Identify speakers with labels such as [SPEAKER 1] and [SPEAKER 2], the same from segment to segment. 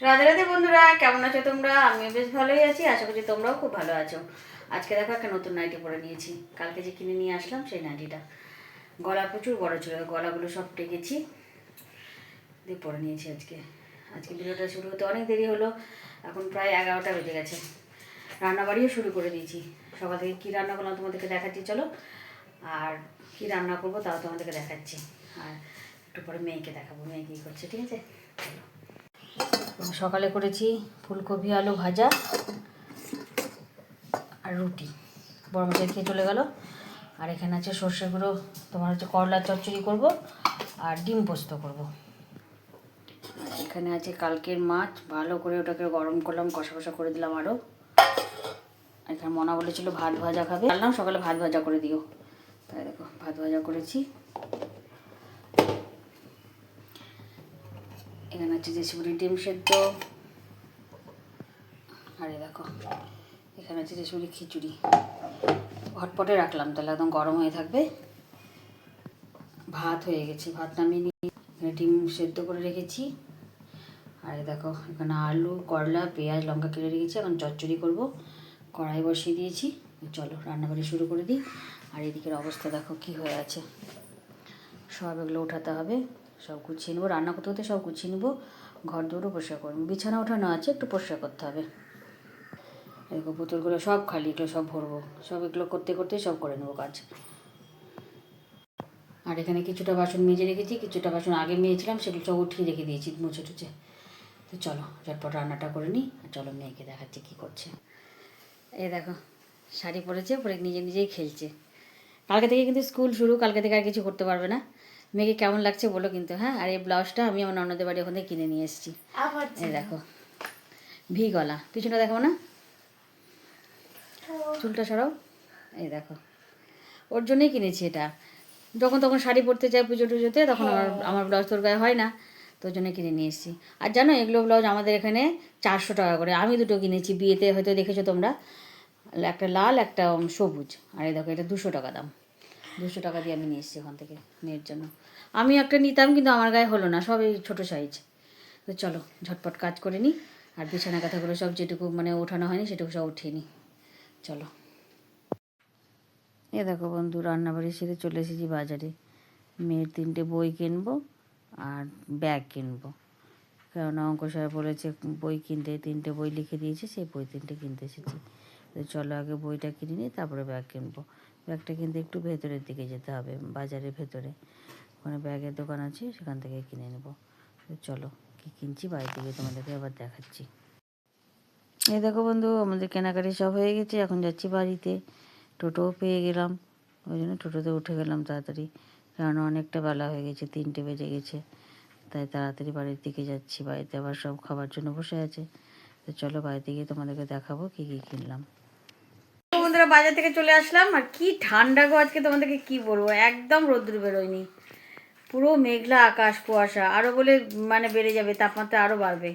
[SPEAKER 1] রাধে রাধে বন্ধুরা, কেমন আছো তোমরা? আমিও বেশ ভালোই আছি, আশা করছি তোমরাও খুব ভালো আছো। আজকে দেখো একটা নতুন নাইটি পরে নিয়েছি। কালকে যে কিনে নিয়ে আসলাম সেই নাইটিটা। গলা প্রচুর বড় ছিল গলাগুলো সব টেকেছি। দিয়ে পরে নিয়েছি আজকে। আজকে ভিডিওটা শুরু হতে অনেক দেরি হলো, এখন প্রায় এগারোটা বেজে গেছে। রান্নাবাড়িও শুরু করে দিয়েছি। সকাল থেকে কী রান্না করলাম তোমাদেরকে দেখাচ্ছি, চলো। আর কী রান্না করব তাও তোমাদেরকে দেখাচ্ছি। আর একটু পরে মেয়েকে দেখাবো, মেয়ে কী করছে, ঠিক আছে? চলো। সকালে করেছি ফুলকপি, আলু ভাজা আর রুটি। বড় মাছের খেয়ে চলে গেল। আর এখানে আছে সর্ষে গুঁড়ো, তোমার হচ্ছে করলা চচ্চড়ি করব আর ডিম পোস্ত করব। এখানে আছে কালকের মাছ, ভালো করে ওটাকে গরম করলাম, কষা কষা করে দিলাম আরও এখানে মনা বলেছিল ভাত ভাজা খাবে। বললাম সকালে ভাত ভাজা করে দিও। তাই দেখো, ভাত ভাজা করেছি। এখানে আছে যে শিবুরি ডিম সেদ্ধ। আর দেখো, এখানে আছে যে শিবুরি খিচুড়ি। হটপটে রাখলাম, তাহলে একদম গরম হয়ে থাকবে। ভাত হয়ে গেছে, ভাত নামিয়ে নিয়ে এখানে ডিম সেদ্ধ করে রেখেছি। আর দেখো, এখানে আলু, করলা, পেঁয়াজ, লঙ্কা কেটে রেখেছি, এখন চচ্চড়ি করব। কড়াই বসিয়ে দিয়েছি, চলো রান্নাবাড়ি শুরু করে দিই। আর এদিকের অবস্থা দেখো কি হয়ে আছে। সব এগুলো উঠাতে হবে। সব গুছিয়ে নেব, রান্না করতে করতে সব গুছিয়ে নেব, ঘর দৌড়ও পরিষ্কার করব বিছানা ওঠানো আছে, একটু পরিষ্কার করতে হবে। এরকম বোতলগুলো সব খালি, এগুলো সব ভরবো। সব এগুলো করতে করতে সব করে নেব কাজ। আর এখানে কিছুটা বাসন মেজে রেখেছি, কিছুটা বাসন আগে মেয়েছিলাম সেগুলো সব উঠিয়ে রেখে দিয়েছি, মুছে টুছে। তো চলো, ঝটপট রান্নাটা করে নিই, আর চলো মেয়েকে দেখাচ্ছি কী করছে। এই দেখো, শাড়ি পরেছে, পরে নিজে নিজেই খেলছে। কালকে থেকে কিন্তু স্কুল শুরু, কালকে থেকে আর কিছু করতে পারবে না। মেয়েকে কেমন লাগছে বলো কিন্তু হ্যাঁ? আর এই ব্লাউজটা আমি আমার ননদের বাড়ি ওখানে কিনে নিয়ে এসেছি। এই দেখো ভি গলা। পিছনটা দেখো না? চুলটা সরাও। এই দেখো ওর জন্যই কিনেছি এটা। যখন তখন শাড়ি পরতে চাই পুজো টুজোতে তখন আমার আমার ব্লাউজ তোর গায়ে হয় না তোর জন্য কিনে নিয়ে এসেছি। আর জানো এগুলো ব্লাউজ আমাদের এখানে চারশো টাকা করে। আমি দুটো কিনেছি বিয়েতে হয়তো দেখেছ তোমরা। একটা লাল একটা সবুজ। আর এই দেখো এটা দুশো টাকা দাম। দুশো টাকা দিয়ে আমি নিয়ে এসেছি ওখান থেকে মেয়ের জন্য। আমি একটা নিতাম কিন্তু আমার গায়ে হলো না সব এই ছোটো সাইজ তো চলো, ঝটপট কাজ করে নিই আর বিছানা কাঁথাগুলো সব যেটুকু মানে ওঠানো হয়নি সেটুকু সব উঠিয়ে নিই চলো। এ দেখো বন্ধু, রান্নাবাড়ি সেরে চলে এসেছি বাজারে। মেয়ের তিনটে বই কিনবো আর ব্যাগ কিনবো। কেননা অঙ্ক স্যার বলেছে, বই কিনতে তিনটে বই লিখে দিয়েছে, সেই বই তিনটে কিনতে এসেছি। তো চলো আগে বইটা কিনে নিই তারপরে ব্যাগ কিনবো। ব্যাগটা কিনতে একটু ভেতরের দিকে যেতে হবে, বাজারের ভেতরে। ওখানে ব্যাগের দোকান আছে, সেখান থেকে কিনে নেব। তো চলো, কী কিনছি বাড়ি থেকে তোমাদেরকে আবার দেখাচ্ছি। এই দেখো বন্ধু, আমাদের কেনাকাটি সব হয়ে গেছে, এখন যাচ্ছি বাড়িতে। টোটোও পেয়ে গেলাম, ওই জন্য টোটোতে উঠে গেলাম তাড়াতাড়ি, কারণ অনেকটা বেলা হয়ে গেছে, তিনটে বেজে গেছে। তাই তাড়াতাড়ি বাড়ির দিকে যাচ্ছি, বাড়িতে আবার সব খাবার জন্য বসে আছে। তো চলো বাড়িতে গিয়ে তোমাদেরকে দেখাবো কী কী কিনলাম। বন্ধুরা বাজার থেকে চলে আসলাম আর কি ঠান্ডা গো আজকে তোমাদেরকে কি বলব? একদম রোদ্র বেরোয়নি। পুরো মেঘলা আকাশ কুয়াশা আরও বলে মানে বেড়ে যাবে তাপমাত্রা আরও বাড়বে।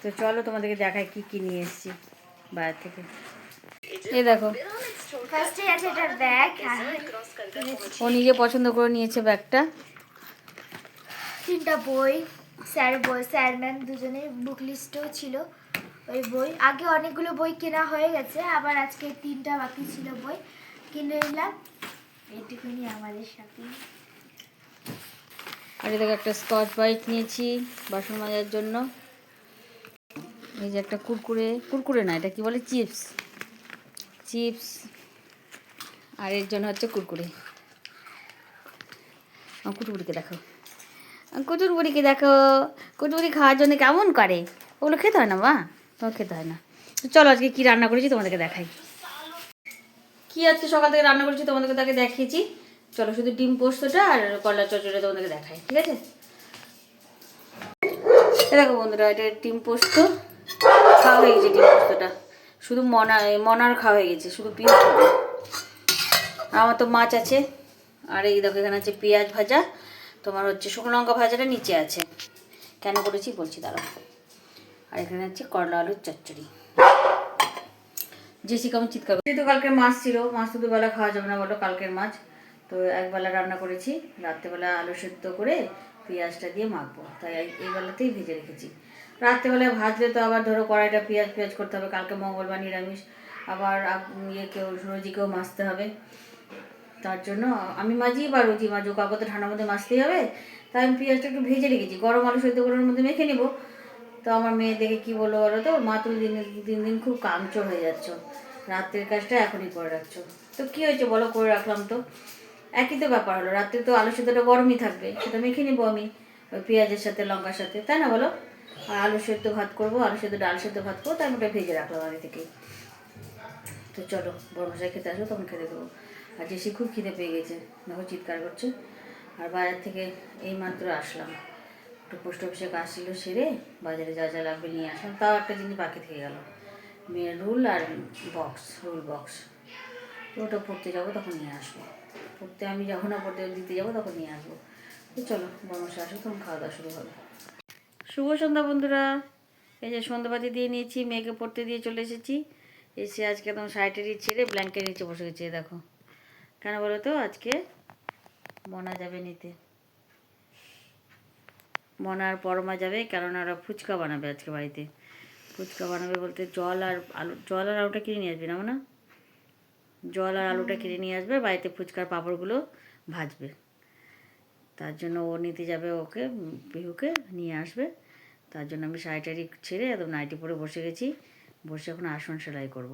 [SPEAKER 1] তো চলো তোমাদেরকে দেখায় কি কি নিয়ে এসেছি বাজার থেকে। এই দেখো।
[SPEAKER 2] আছে
[SPEAKER 1] ও নিজে পছন্দ করে নিয়েছে ব্যাগটা।
[SPEAKER 2] তিনটা বই স্যার বই স্যার ম্যাম দুজনের বুক লিস্টও ছিল। ওই বই। আগে অনেকগুলো বই কেনা হয়ে গেছে, আবার আজকে তিনটা বাকি ছিল বই কিনে নিলাম। এইটুকুনি আমাদের সাথে।
[SPEAKER 1] আর দেখো একটা স্কচ বাইট নিয়েছি বাসন মাজার জন্য। এই যে একটা কুরকুরে কুরকুরে না, এটা কি বলে? চিপস। চিপস। আর এর জন্য হচ্ছে কুরকুরে। আমার দেখো। কুটুরবুড়িকে দেখো। কুটুরি খাওয়ার জন্য কেমন করে? ওগুলো খেতে হয় না, মা? তোমার খেতে হয় না চলো আজকে কী রান্না করেছি তোমাদেরকে দেখাই। কি আজকে সকাল থেকে রান্না করেছি তোমাদেরকে তাকে দেখিয়েছি। চলো শুধু ডিম পোস্তটা আর করলা চচড়ে তোমাদেরকে দেখাই, ঠিক আছে? দেখো বন্ধুরা, এটা ডিম পোস্ত। খাওয়া হয়ে গেছে ডিম পোস্তটা। শুধু মনা, মনার খাওয়া হয়ে গেছে, শুধু আর আমার তো মাছ আছে। আর এই দেখো, এখানে আছে পেঁয়াজ ভাজা। তোমার হচ্ছে শুকনো লঙ্কা ভাজাটা নিচে আছে। কেন করেছি বলছি, দাঁড়াও। আর এখানে হচ্ছে করলা আলুর চচ্চড়ি। জেসি কেমন চিৎকার যেহেতু কালকে মাছ ছিল, মাছ তো দুবেলা খাওয়া যাবে না বলো কালকের মাছ। তো একবেলা রান্না করেছি, রাত্রেবেলা আলু সেদ্ধ করে পেঁয়াজটা দিয়ে মাখবো। তাই এই বেলাতেই ভেজে রেখেছি। রাত্রেবেলায় ভাজলে তো আবার ধরো কড়াইটা পেঁয়াজ পেঁয়াজ করতে হবে, কালকে মঙ্গলবার নিরামিষ। আবার আপ- ইয়েকেও রোজিকেও মাজতে হবে। তার জন্য আমি মাজি বা রোজি মাজি কাউকে ঠান্ডার মধ্যে মাজতেই হবে। তাই আমি পেঁয়াজটা একটু ভেজে রেখেছি। গরম আলু সেদ্ধ করার মধ্যে মেখে নেব। তো আমার মেয়ে দেখে কি বলল বলো তো? মা তুমি দিন দিন দিন খুব কামচোর হয়ে যাচ্ছ। রাত্রের কাজটা এখনই করে রাখছো। তো কি হয়েছে বলো? করে রাখলাম তো। একই তো ব্যাপার হলো, রাত্রে তো আলু সেদ্ধটা গরমই থাকবে। সেটা মেখে নেব আমি, ওই পেঁয়াজের সাথে, লঙ্কার সাথে। তাই না বলো? আর আলু সেদ্ধ ভাত করব আলু সেদ্ধ ডাল সেদ্ধ ভাত করব তাই ওটা ভেজে রাখলাম আগে থেকেই। তো চলো, বড় মশাই খেতে আসব তখন খেতে দেবো। আর জেসি খুব খিদে পেয়ে গেছে। দেখো চিৎকার করছে। আর বাজার থেকে এই মাত্র আসলাম। একটু পোস্ট অফিসে কাজ ছিল সেরে বাজারে যা যা লাগবে নিয়ে আসলাম। তাও একটা জিনিস বাকি থেকে গেল। মেয়ের রুল আর বক্স রুল বক্স ওটা পড়তে যাব তখন নিয়ে আসব। পড়তে আমি যখন না, পড়তে দিতে যাব তখন নিয়ে আসব। তো চলো মশাই আসব তখন খাওয়া দাওয়া শুরু হবে। শুভ সন্ধ্যা বন্ধুরা। এই যে সন্ধ্যাবাতি দিয়ে নিয়েছি, মেয়েকে পড়তে দিয়ে চলে এসেছি। এসে আজকে একদম শার্টেরই ছেড়ে ব্ল্যাঙ্কেট নিচে বসে গেছে দেখো। কেন বলো তো? আজকে মনা যাবে নিতে। মনা আর পরমা যাবে কেননা ওরা ফুচকা বানাবে আজকে বাড়িতে। ফুচকা বানাবে বলতে জল আর আলু জল আর আলুটা কিনে নিয়ে আসবে না না জল আর আলুটা কিনে নিয়ে আসবে বাড়িতে ফুচকার পাঁপড়গুলো ভাজবে। তার জন্য ও নিতে যাবে ওকে বিহুকে নিয়ে আসবে। তার জন্য আমি শাড়ি টাড়ি ছেড়ে একদম নাইটি পরে বসে গেছি বসে এখন আসন সেলাই করব।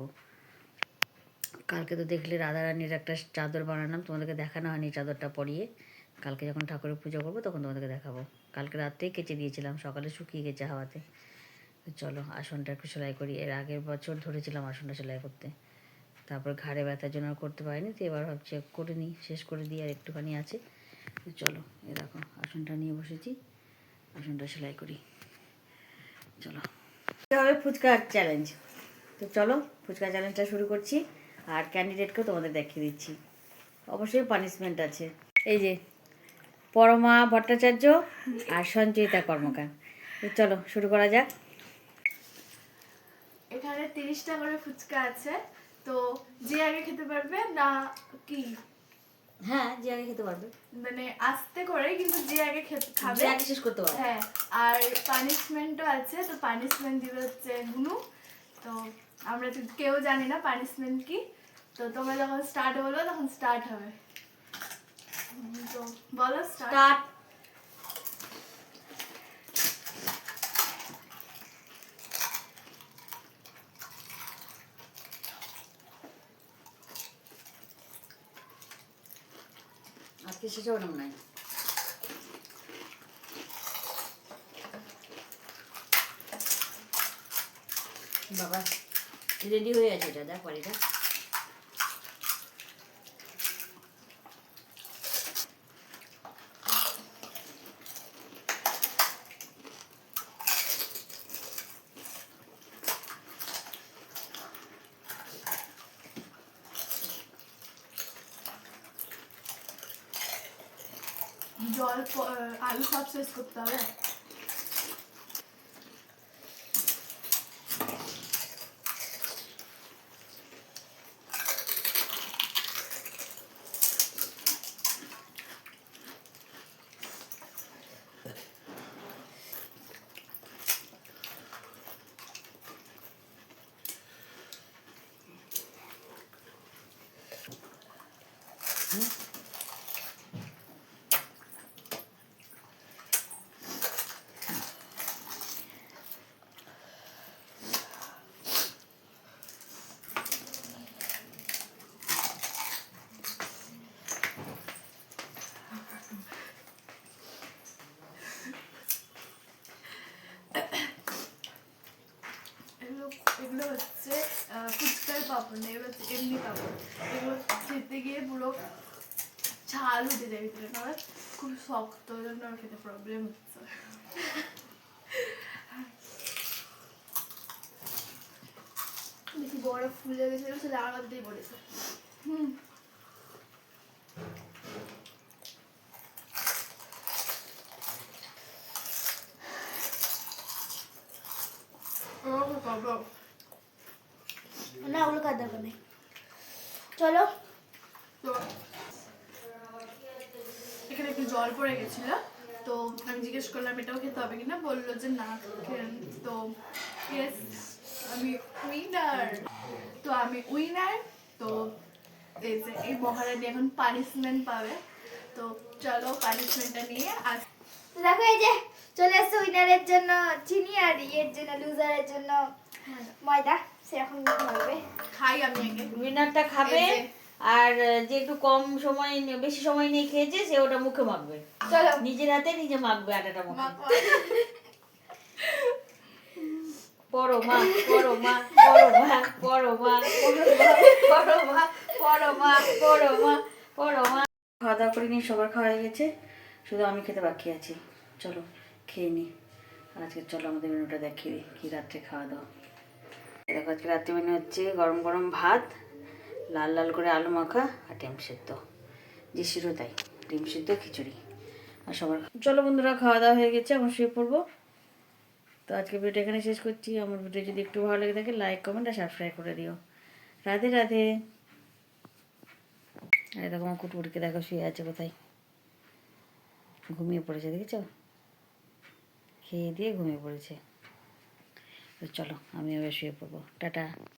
[SPEAKER 1] কালকে তো দেখলে রাধারানীর একটা চাদর বানালাম তোমাদেরকে দেখানো হয়নি চাদরটা পরিয়ে। কালকে যখন ঠাকুরের পুজো করব তখন তোমাদেরকে দেখাবো। কালকে রাত্রেই কেচে দিয়েছিলাম, সকালে শুকিয়ে গেছে হাওয়াতে। চলো, আসনটা একটু সেলাই করি। এর আগের বছর ধরেছিলাম আসনটা সেলাই করতে। তারপর ঘাড়ে ব্যথার জন্য করতে পারিনি, তো এবার ভাবছি করে নিই, শেষ করে দিই আর একটুখানি আছে। চলো, এ দেখো, আসনটা নিয়ে বসেছি, আসনটা সেলাই করি। চলো। হবে ফুচকা চ্যালেঞ্জ তো চলো, ফুচকা চ্যালেঞ্জটা শুরু করছি, আর ক্যান্ডিডেটকেও তোমাদের দেখিয়ে দিচ্ছি। অবশ্যই পানিশমেন্ট আছে। এই যে পরমা ভট্টাচার্য আর সঞ্চয়িতা কর্মকার। চলো শুরু করা যাক।
[SPEAKER 2] এখানে তিরিশটা করে ফুচকা আছে। তো যে আগে খেতে পারবে না কি?
[SPEAKER 1] হ্যাঁ যে আগে খেতে পারবে।
[SPEAKER 2] মানে আস্তে করে কিন্তু যে আগে খাবে
[SPEAKER 1] যে আগে শেষ করতে পারবে।
[SPEAKER 2] হ্যাঁ আর পানিশমেন্টও আছে। তো পানিশমেন্ট দিবে হচ্ছে গুনু। তো আমরা তো কেউ জানি না পানিশমেন্ট কি। তো তোমরা যখন স্টার্ট বলবে তখন স্টার্ট হবে। বলো স্টার্ট
[SPEAKER 1] আজকে শেষ হবে না বাবা রেডি হয়ে আছে এটা দেখ বাড়িটা
[SPEAKER 2] bare på alle sapseskoptene. Mm-hmm. হচ্ছে ফুচকার পাপড় না, এগুলো হচ্ছে এমনি পাপড়। এগুলো খেতে গিয়ে পুরো ছাল উঠে যায় ভিতরে না খুব শক্ত, ওই জন্য আমার খেতে প্রবলেম হচ্ছে বেশি বড় ফুলে গেছে সেটা আমার দিয়ে পড়েছে হুম Oh, বাবা
[SPEAKER 3] না ওগুলো কার দরকার নেই চলো
[SPEAKER 2] তো এখানে একটু জল পড়ে গেছিল। তো আমি জিজ্ঞেস করলাম এটাও খেতে হবে কিনা? বলল যে না তো ইয়েস আমি উইনার তো আমি উইনার তো এই যে এই মহারানী এখন পানিশমেন্ট পাবে। তো চলো পানিশমেন্টটা নিয়ে আস
[SPEAKER 3] দেখো এই যে চলে আসছে উইনারের জন্য চিনি আর ইয়ের জন্য লুজারের জন্য ময়দা। সেরকম হবে
[SPEAKER 2] খাই আমি আগে।
[SPEAKER 1] উইনারটা খাবে। আর যে একটু কম সময় বেশি সময় নিয়ে খেয়েছে সে ওটা মুখে মাখবে।
[SPEAKER 3] চলো।
[SPEAKER 1] নিজের হাতে নিজে মাখবে আটাটা মুখে। পড়ো মা পড়ো মা পড়ো মা পড়ো মা পড়ো মা পড়ো মা পড়ো মা পড়ো মা খাওয়া দাওয়া করে নিয়ে সবার খাওয়া হয়ে গেছে। শুধু আমি খেতে বাকি আছি। চলো খেয়ে নিই আজকে চলো আমাদের মেনুটা দেখিয়ে দিই কী রাত্রে খাওয়া দাওয়া। দেখো আজকে রাত্রে মেনু হচ্ছে গরম গরম ভাত লাল লাল করে আলু মাখা আর ডিম সেদ্ধ। যে শিরো তাই, ডিম সেদ্ধ, খিচুড়ি। আর সবার চলো বন্ধুরা, খাওয়া দাওয়া হয়ে গেছে এখন শুয়ে পড়ব। তো আজকে ভিডিওটা এখানে শেষ করছি। আমার ভিডিও যদি একটু ভালো লেগে থাকে লাইক কমেন্ট আর সাবস্ক্রাইব করে দিও। রাধে রাধে। আর দেখো, আমার কুটুকুটকে দেখো, শুয়ে আছে কোথায়। ঘুমিয়ে পড়েছে, দেখেছ? খেয়ে দিয়ে ঘুমিয়ে পড়েছে। তো চলো আমি এবার শুয়ে পড়ব। টাটা।